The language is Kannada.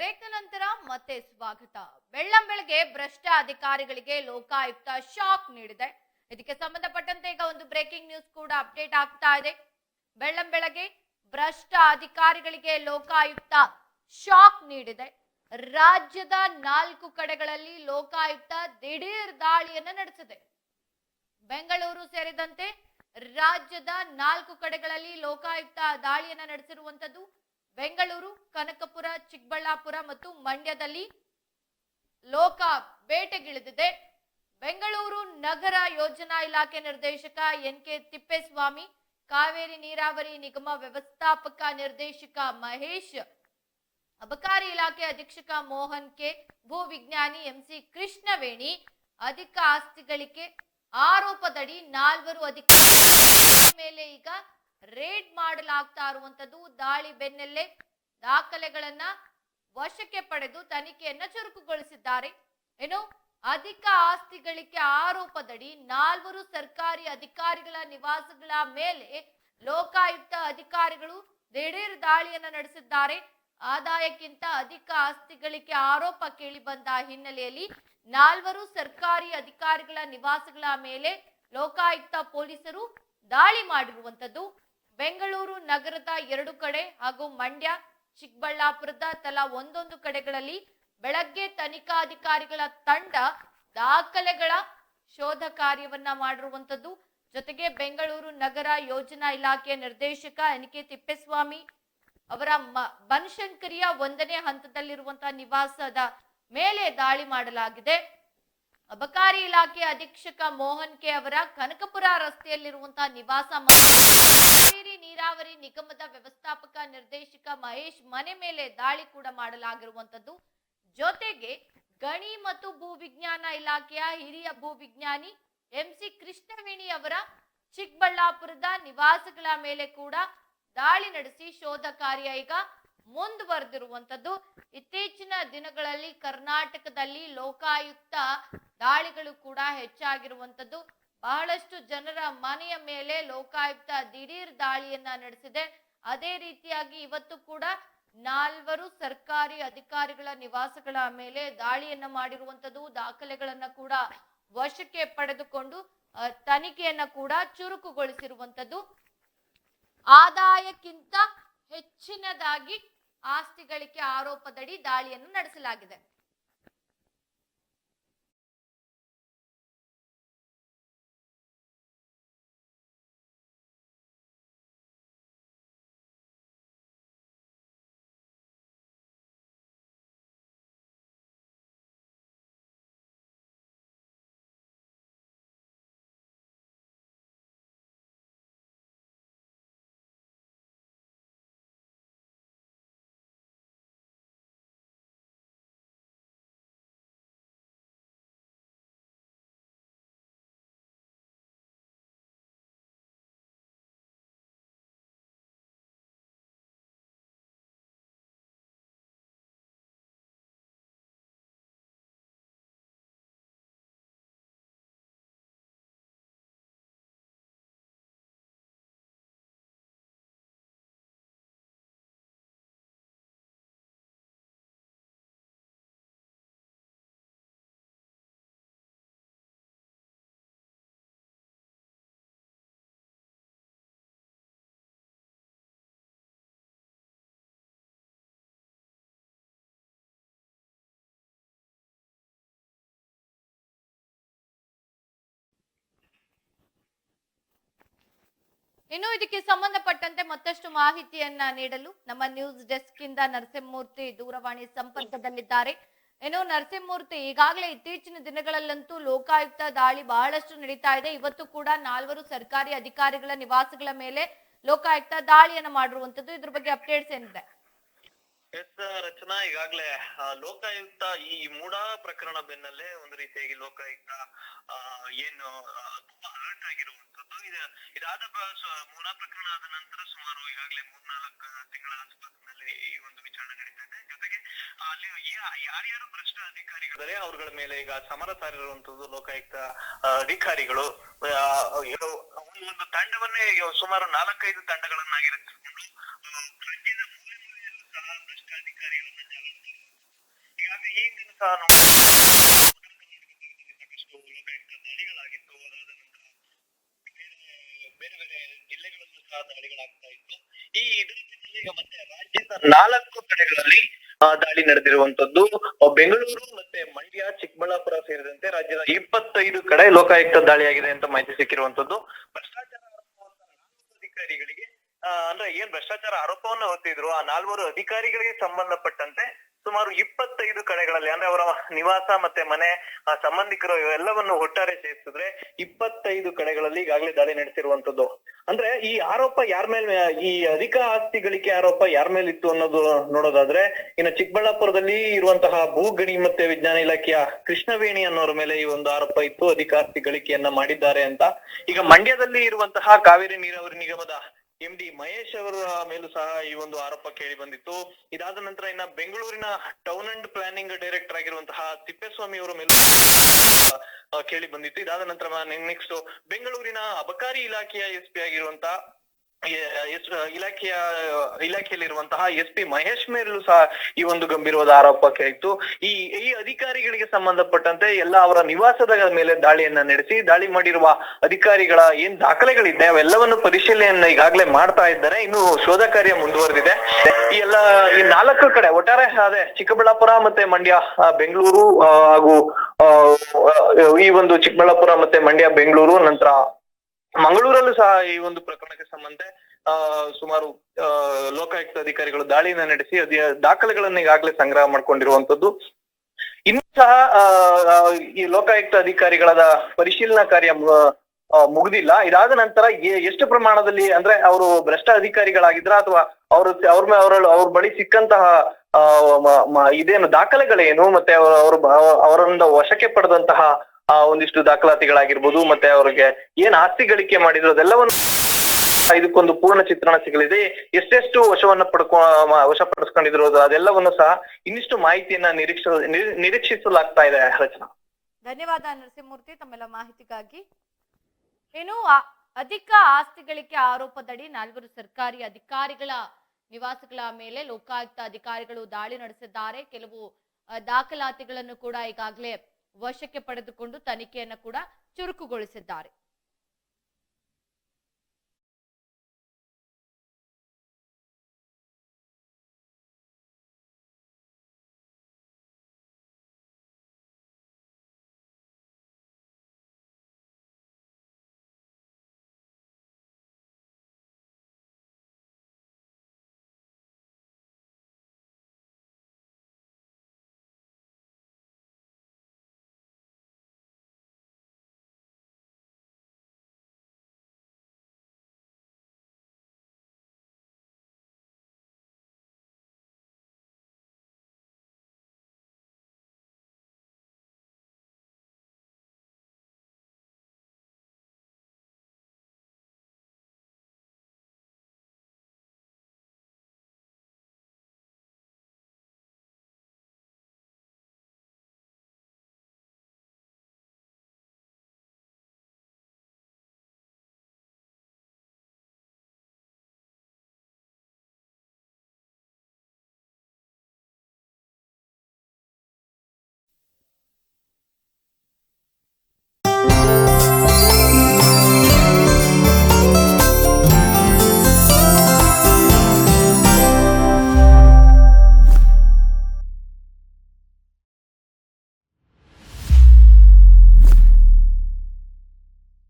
ಬ್ರೇಕ್ ನಂತರ ಮತ್ತೆ ಸ್ವಾಗತ. ಬೆಳ್ಳಂಬೆಳಗ್ಗೆ ಭ್ರಷ್ಟ ಅಧಿಕಾರಿಗಳಿಗೆ ಲೋಕಾಯುಕ್ತ ಶಾಕ್ ನೀಡಿದೆ. ಇದಕ್ಕೆ ಸಂಬಂಧಪಟ್ಟಂತೆ ಈಗ ಒಂದು ಬ್ರೇಕಿಂಗ್ ನ್ಯೂಸ್ ಕೂಡ ಅಪ್ಡೇಟ್ ಆಗ್ತಾ ಇದೆ. ಬೆಳ್ಳಂಬೆಳಗ್ಗೆ ಭ್ರಷ್ಟ ಅಧಿಕಾರಿಗಳಿಗೆ ಲೋಕಾಯುಕ್ತ ಶಾಕ್ ನೀಡಿದೆ. ರಾಜ್ಯದ ನಾಲ್ಕು ಕಡೆಗಳಲ್ಲಿ ಲೋಕಾಯುಕ್ತ ದಿಢೀರ್ ದಾಳಿಯನ್ನ ನಡೆಸಿದೆ. ಬೆಂಗಳೂರು ಸೇರಿದಂತೆ ರಾಜ್ಯದ ನಾಲ್ಕು ಕಡೆಗಳಲ್ಲಿ ಲೋಕಾಯುಕ್ತ ದಾಳಿಯನ್ನ ನಡೆಸಿರುವಂತದ್ದು ಬೆಂಗಳೂರು, ಕನಕಪುರ, ಚಿಕ್ಕಬಳ್ಳಾಪುರ ಮತ್ತು ಮಂಡ್ಯದಲ್ಲಿ ಲೋಕ ಬೇಟೆಗಿಳಿದಿದೆ. ಬೆಂಗಳೂರು ನಗರ ಯೋಜನಾ ಇಲಾಖೆ ನಿರ್ದೇಶಕ ಎನ್ ಕೆ ತಿಪ್ಪೇಸ್ವಾಮಿ, ಕಾವೇರಿ ನೀರಾವರಿ ನಿಗಮ ವ್ಯವಸ್ಥಾಪಕ ನಿರ್ದೇಶಕ ಮಹೇಶ್, ಅಬಕಾರಿ ಇಲಾಖೆ ಅಧೀಕ್ಷಕ ಮೋಹನ್ ಕೆ, ಭೂ ವಿಜ್ಞಾನಿ ಎಂಸಿ ಕೃಷ್ಣವೇಣಿ, ಅಧಿಕ ಆಸ್ತಿಗಳಿಕೆ ಆರೋಪದಡಿ ನಾಲ್ವರು ಅಧಿಕಾರಿಗಳ ಮೇಲೆ ಈಗ ರೇಡ್ ಮಾಡಲಾಗ್ತಾ ಇರುವಂಥದ್ದು ದಾಳಿ ಬೆನ್ನಲ್ಲೇ ದಾಖಲೆಗಳನ್ನ ವಶಕ್ಕೆ ಪಡೆದು ತನಿಖೆಯನ್ನ ಚುರುಕುಗೊಳಿಸಿದ್ದಾರೆ. ಏನು? ಅಧಿಕ ಆಸ್ತಿ ಗಳಿಕೆ ಆರೋಪದಡಿ ನಾಲ್ವರು ಸರ್ಕಾರಿ ಅಧಿಕಾರಿಗಳ ನಿವಾಸಗಳ ಮೇಲೆ ಲೋಕಾಯುಕ್ತ ಅಧಿಕಾರಿಗಳು ದಿಢೀರ್ ದಾಳಿಯನ್ನ ನಡೆಸಿದ್ದಾರೆ. ಆದಾಯಕ್ಕಿಂತ ಅಧಿಕ ಆಸ್ತಿ ಗಳಿಕೆ ಆರೋಪ ಕೇಳಿ ಬಂದ ಹಿನ್ನೆಲೆಯಲ್ಲಿ ನಾಲ್ವರು ಸರ್ಕಾರಿ ಅಧಿಕಾರಿಗಳ ನಿವಾಸಗಳ ಮೇಲೆ ಲೋಕಾಯುಕ್ತ ಪೊಲೀಸರು ದಾಳಿ ಮಾಡಿರುವಂತದ್ದು. ಬೆಂಗಳೂರು ನಗರದ ಎರಡು ಕಡೆ ಹಾಗೂ ಮಂಡ್ಯ, ಚಿಕ್ಕಬಳ್ಳಾಪುರದ ತಲಾ ಒಂದೊಂದು ಕಡೆಗಳಲ್ಲಿ ಬೆಳಗ್ಗೆ ತನಿಖಾಧಿಕಾರಿಗಳ ತಂಡ ದಾಖಲೆಗಳ ಶೋಧ ಕಾರ್ಯವನ್ನ ಮಾಡಿರುವಂತದ್ದು ಜೊತೆಗೆ ಬೆಂಗಳೂರು ನಗರ ಯೋಜನಾ ಇಲಾಖೆಯ ನಿರ್ದೇಶಕ ಎನ್ ಕೆ ತಿಪ್ಪೇಸ್ವಾಮಿ ಅವರ ಬನಶಂಕರಿಯ ಒಂದನೇ ಹಂತದಲ್ಲಿರುವಂತಹ ನಿವಾಸದ ಮೇಲೆ ದಾಳಿ ಮಾಡಲಾಗಿದೆ. ಅಬಕಾರಿ ಇಲಾಖೆ ಅಧೀಕ್ಷಕ ಮೋಹನ್ ಕೆ ಅವರ ಕನಕಪುರ ರಸ್ತೆಯಲ್ಲಿರುವಂತಹ ನಿವಾಸ ಕಾವೇರಿ ನೀರಾವರಿ ನಿಗಮದ ವ್ಯವಸ್ಥಾಪಕ ನಿರ್ದೇಶಕ ಮಹೇಶ್ ಮನೆ ಮೇಲೆ ದಾಳಿ ಕೂಡ ಮಾಡಲಾಗಿರುವಂತದ್ದು. ಜೊತೆಗೆ ಗಣಿ ಮತ್ತು ಭೂವಿಜ್ಞಾನ ಇಲಾಖೆಯ ಹಿರಿಯ ಭೂವಿಜ್ಞಾನಿ ಎಂಸಿ ಕೃಷ್ಣವೇಣಿ ಅವರ ಚಿಕ್ಕಬಳ್ಳಾಪುರದ ನಿವಾಸಗಳ ಮೇಲೆ ಕೂಡ ದಾಳಿ ನಡೆಸಿ ಶೋಧ ಕಾರ್ಯ ಈಗ ಮುಂದುವರೆದಿರುವಂತದ್ದು. ಇತ್ತೀಚಿನ ದಿನಗಳಲ್ಲಿ ಕರ್ನಾಟಕದಲ್ಲಿ ಲೋಕಾಯುಕ್ತ ದಾಳಿಗಳು ಕೂಡ ಹೆಚ್ಚಾಗಿರುವಂತದ್ದು ಬಹಳಷ್ಟು ಜನರ ಮನೆಯ ಮೇಲೆ ಲೋಕಾಯುಕ್ತ ದಿಢೀರ್ ದಾಳಿಯನ್ನ ನಡೆಸಿದೆ. ಅದೇ ರೀತಿಯಾಗಿ ಇವತ್ತು ಕೂಡ ನಾಲ್ವರು ಸರ್ಕಾರಿ ಅಧಿಕಾರಿಗಳ ನಿವಾಸಗಳ ಮೇಲೆ ದಾಳಿಯನ್ನ ಮಾಡಿರುವಂತದ್ದು ದಾಖಲೆಗಳನ್ನ ಕೂಡ ವಶಕ್ಕೆ ಪಡೆದುಕೊಂಡು ತನಿಖೆಯನ್ನ ಕೂಡ ಚುರುಕುಗೊಳಿಸಿರುವಂತದ್ದು ಆದಾಯಕ್ಕಿಂತ ಹೆಚ್ಚಿನದಾಗಿ ಆಸ್ತಿ ಗಳಿಕೆ ಆರೋಪದಡಿ ದಾಳಿಯನ್ನು ನಡೆಸಲಾಗಿದೆ. ಇನ್ನು ಇದಕ್ಕೆ ಸಂಬಂಧಪಟ್ಟಂತೆ ಮತ್ತಷ್ಟು ಮಾಹಿತಿಯನ್ನ ನೀಡಲು ನಮ್ಮ ನ್ಯೂಸ್ ಡೆಸ್ಕ್ ಇಂದ ನರಸಿಂಹಮೂರ್ತಿ ದೂರವಾಣಿ ಸಂಪರ್ಕದಲ್ಲಿದ್ದಾರೆ. ಏನು ನರಸಿಂಹಮೂರ್ತಿ, ಈಗಾಗಲೇ ಇತ್ತೀಚಿನ ದಿನಗಳಲ್ಲಂತೂ ಲೋಕಾಯುಕ್ತ ದಾಳಿ ಬಹಳಷ್ಟು ನಡೀತಾ ಇದೆ. ಇವತ್ತು ಕೂಡ ನಾಲ್ವರು ಸರ್ಕಾರಿ ಅಧಿಕಾರಿಗಳ ನಿವಾಸಗಳ ಮೇಲೆ ಲೋಕಾಯುಕ್ತ ದಾಳಿಯನ್ನು ಮಾಡಿರುವಂತದ್ದು ಇದ್ರ ಬಗ್ಗೆ ಅಪ್ಡೇಟ್ಸ್ ಏನಿದೆ? ಎಸ್ ರಚನಾ, ಈಗಾಗಲೇ ಲೋಕಾಯುಕ್ತ ಈ ಮೂಡಾ ಪ್ರಕರಣ ಬೆನ್ನಲ್ಲೇ ಒಂದು ರೀತಿಯಾಗಿ ಲೋಕಾಯುಕ್ತ ಏನು ತುಂಬಾ ಅಲರ್ಟ್ ಆಗಿರುವಂತದ್ದು ಇದು, ಇದಾದ ಮೂಡಾ ಪ್ರಕರಣ ಆದ ನಂತರ ಸುಮಾರು ಈಗಾಗಲೇ ಮೂರ್ನಾಲ್ಕು ತಿಂಗಳ ಆಸ್ಪತ್ರೆಯಲ್ಲಿ ಈ ಒಂದು ವಿಚಾರಣೆ ನಡೀತಾ ಇದೆ. ಜೊತೆಗೆ ಅಲ್ಲಿ ಯಾರ್ಯಾರು ಭ್ರಷ್ಟ ಅಧಿಕಾರಿಗಳಿದ್ದಾರೆ ಅವ್ರಗಳ ಮೇಲೆ ಈಗ ಸಮರ ಸಾರಿರುವಂತದ್ದು ಲೋಕಾಯುಕ್ತ ಅಧಿಕಾರಿಗಳು. ಒಂದು ತಂಡವನ್ನೇ ಸುಮಾರು ನಾಲ್ಕೈದು ತಂಡಗಳನ್ನಾಗಿ ರಚಿಸಿಕೊಂಡು ಆ, ರಾಜ್ಯದ ಮೂಲೆ ಮೂಲೆಯಲ್ಲೂ ಸಹ ಭ್ರಷ್ಟಾಧಿಕಾರಿಗಳನ್ನ ಜಾಲ ಲೋಕಾಯುಕ್ತ ದಾಳಿಗಳಾಗಿತ್ತು. ಬೇರೆ ಬೇರೆ ಜಿಲ್ಲೆಗಳಲ್ಲೂ ದಾಳಿಗಳಾಗ್ತಾ ಇತ್ತು. ಈ ಇದರ ಮತ್ತೆ ರಾಜ್ಯದ ನಾಲ್ಕು ಕಡೆಗಳಲ್ಲಿ ದಾಳಿ ನಡೆದಿರುವಂತದ್ದು ಬೆಂಗಳೂರು ಮತ್ತೆ ಮಂಡ್ಯ, ಚಿಕ್ಕಬಳ್ಳಾಪುರ ಸೇರಿದಂತೆ ರಾಜ್ಯದ ಇಪ್ಪತ್ತೈದು ಕಡೆ ಲೋಕಾಯುಕ್ತ ದಾಳಿಯಾಗಿದೆ ಅಂತ ಮಾಹಿತಿ ಸಿಕ್ಕಿರುವಂತದ್ದು ಭ್ರಷ್ಟಾಚಾರ ಅಧಿಕಾರಿಗಳಿಗೆ ಅಂದ್ರೆ ಏನ್ ಭ್ರಷ್ಟಾಚಾರ ಆರೋಪವನ್ನು ಹೊತ್ತಿದ್ರು, ಆ ನಾಲ್ವರು ಅಧಿಕಾರಿಗಳಿಗೆ ಸಂಬಂಧಪಟ್ಟಂತೆ ಸುಮಾರು ಇಪ್ಪತ್ತೈದು ಕಡೆಗಳಲ್ಲಿ, ಅಂದ್ರೆ ಅವರ ನಿವಾಸ ಮತ್ತೆ ಮನೆ, ಆ ಸಂಬಂಧಿಕರು ಎಲ್ಲವನ್ನು ಒಟ್ಟಾರೆ ಸೇರಿಸಿದ್ರೆ ಇಪ್ಪತ್ತೈದು ಕಡೆಗಳಲ್ಲಿ ಈಗಾಗಲೇ ದಾಳಿ ನಡೆಸಿರುವಂತದ್ದು. ಅಂದ್ರೆ ಈ ಆರೋಪ ಯಾರ ಮೇಲೆ, ಈ ಅಧಿಕ ಆಸ್ತಿ ಗಳಿಕೆ ಆರೋಪ ಯಾರ ಮೇಲೆ ಇತ್ತು ಅನ್ನೋದು ನೋಡೋದಾದ್ರೆ, ಇನ್ನು ಚಿಕ್ಕಬಳ್ಳಾಪುರದಲ್ಲಿ ಇರುವಂತಹ ಭೂಗಣಿ ಮತ್ತೆ ವಿಜ್ಞಾನ ಇಲಾಖೆಯ ಕೃಷ್ಣವೇಣಿ ಅನ್ನೋರ ಮೇಲೆ ಈ ಒಂದು ಆರೋಪ ಇತ್ತು. ಅಧಿಕ ಆಸ್ತಿ ಗಳಿಕೆಯನ್ನ ಮಾಡಿದ್ದಾರೆ ಅಂತ. ಈಗ ಮಂಡ್ಯದಲ್ಲಿ ಇರುವಂತಹ ಕಾವೇರಿ ನೀರಾವರಿ ನಿಗಮದ ಎಂ ಡಿ ಮಹೇಶ್ ಅವರ ಮೇಲೂ ಸಹ ಈ ಒಂದು ಆರೋಪ ಕೇಳಿ ಬಂದಿತ್ತು. ಇದಾದ ನಂತರ ಇನ್ನ ಬೆಂಗಳೂರಿನ ಟೌನ್ ಅಂಡ್ ಪ್ಲಾನಿಂಗ್ ಡೈರೆಕ್ಟರ್ ಆಗಿರುವಂತಹ ತಿಪ್ಪೇಸ್ವಾಮಿ ಅವರ ಮೇಲೂ ಕೇಳಿ ಬಂದಿತ್ತು. ಇದಾದ ನಂತರ ನೆಕ್ಸ್ಟ್ ಬೆಂಗಳೂರಿನ ಅಬಕಾರಿ ಇಲಾಖೆಯ ಎಸ್ ಪಿ ಆಗಿರುವಂತಹ ಇಲಾಖೆಯ, ಇಲಾಖೆಯಲ್ಲಿರುವಂತಹ ಎಸ್ ಪಿ ಮಹೇಶ್ ಮೇಲೂ ಸಹ ಈ ಒಂದು ಗಂಭೀರವಾದ ಆರೋಪಕ್ಕೆ ಇತ್ತು. ಈ ಈ ಅಧಿಕಾರಿಗಳಿಗೆ ಸಂಬಂಧಪಟ್ಟಂತೆ ಎಲ್ಲ ಅವರ ನಿವಾಸದ ಮೇಲೆ ದಾಳಿಯನ್ನ ನಡೆಸಿ, ದಾಳಿ ಮಾಡಿರುವ ಅಧಿಕಾರಿಗಳ ಏನ್ ದಾಖಲೆಗಳಿದೆ, ಅವೆಲ್ಲವನ್ನು ಪರಿಶೀಲನೆಯನ್ನ ಈಗಾಗಲೇ ಮಾಡ್ತಾ ಇದ್ದಾರೆ. ಇನ್ನು ಶೋಧ ಕಾರ್ಯ ಮುಂದುವರೆದಿದೆ. ಈ ಎಲ್ಲ, ಈ ನಾಲ್ಕು ಕಡೆ, ಒಟ್ಟಾರೆ ಅದೇ ಚಿಕ್ಕಬಳ್ಳಾಪುರ ಮತ್ತೆ ಮಂಡ್ಯ ಬೆಂಗಳೂರು ಹಾಗೂ ಈ ಒಂದು ಚಿಕ್ಕಬಳ್ಳಾಪುರ ಮತ್ತೆ ಮಂಡ್ಯ, ಬೆಂಗಳೂರು, ನಂತರ ಮಂಗಳೂರಲ್ಲೂ ಸಹ ಈ ಒಂದು ಪ್ರಕರಣಕ್ಕೆ ಸಂಬಂಧ ಸುಮಾರು ಲೋಕಾಯುಕ್ತ ಅಧಿಕಾರಿಗಳು ದಾಳಿಯನ್ನ ನಡೆಸಿ ದಾಖಲೆಗಳನ್ನ ಈಗಾಗಲೇ ಸಂಗ್ರಹ ಮಾಡ್ಕೊಂಡಿರುವಂತದ್ದು ಇನ್ನು ಸಹ ಈ ಲೋಕಾಯುಕ್ತ ಅಧಿಕಾರಿಗಳಾದ ಪರಿಶೀಲನಾ ಕಾರ್ಯ ಮುಗಿದಿಲ್ಲ. ಇದಾದ ನಂತರ ಎಷ್ಟು ಪ್ರಮಾಣದಲ್ಲಿ ಅಂದ್ರೆ ಅವರು ಭ್ರಷ್ಟ ಅಧಿಕಾರಿಗಳಾಗಿದ್ರ ಅಥವಾ ಅವ್ರ ಅವ್ರ ಅವರ, ಅವ್ರ ಬಳಿ ಸಿಕ್ಕಂತಹ ಇದೇನು ದಾಖಲೆಗಳೇನು? ಮತ್ತೆ ಅವ್ರ ಅವರಿಂದ ವಶಕ್ಕೆ ಪಡೆದಂತಹ ಆ ಒಂದಿಷ್ಟು ದಾಖಲಾತಿಗಳಾಗಿರ್ಬೋದು, ಮತ್ತೆ ಅವ್ರಿಗೆ ಏನ್ ಆಸ್ತಿ ಗಳಿಕೆ ಮಾಡಿದ್ರು ಅದೆಲ್ಲವನ್ನು ಇದಕ್ಕೊಂದು ಪೂರ್ಣ ಚಿತ್ರಣ ಸಿಗಲಿದೆ. ಎಷ್ಟೆಷ್ಟು ವಶವನ್ನ ಪಡ್ಕೊ ವಶ ವಶಪಡಿಸ್ಕೊಂಡಿದ್ರು ಅದೆಲ್ಲವನ್ನು ಸಹ ಇನ್ನಿಷ್ಟು ಮಾಹಿತಿಯನ್ನ ನಿರೀಕ್ಷ ನಿರೀಕ್ಷಿಸಲಾಗ್ತಾ ಇದೆ ರಚನಾ ಧನ್ಯವಾದ ನರಸಿಂಹಮೂರ್ತಿ ತಮ್ಮೆಲ್ಲ ಮಾಹಿತಿಗಾಗಿ. ಏನು ಅಧಿಕ ಆಸ್ತಿಗಳಿಕೆ ಆರೋಪದಡಿ ನಾಲ್ವರು ಸರ್ಕಾರಿ ಅಧಿಕಾರಿಗಳ ನಿವಾಸಗಳ ಮೇಲೆ ಲೋಕಾಯುಕ್ತ ಅಧಿಕಾರಿಗಳು ದಾಳಿ ನಡೆಸಿದ್ದಾರೆ. ಕೆಲವು ದಾಖಲಾತಿಗಳನ್ನು ಕೂಡ ಈಗಾಗಲೇ ವಶಕ್ಕೆ ಪಡೆದುಕೊಂಡು ತನಿಖೆಯನ್ನು ಕೂಡ ಚುರುಕುಗೊಳಿಸಿದ್ದಾರೆ.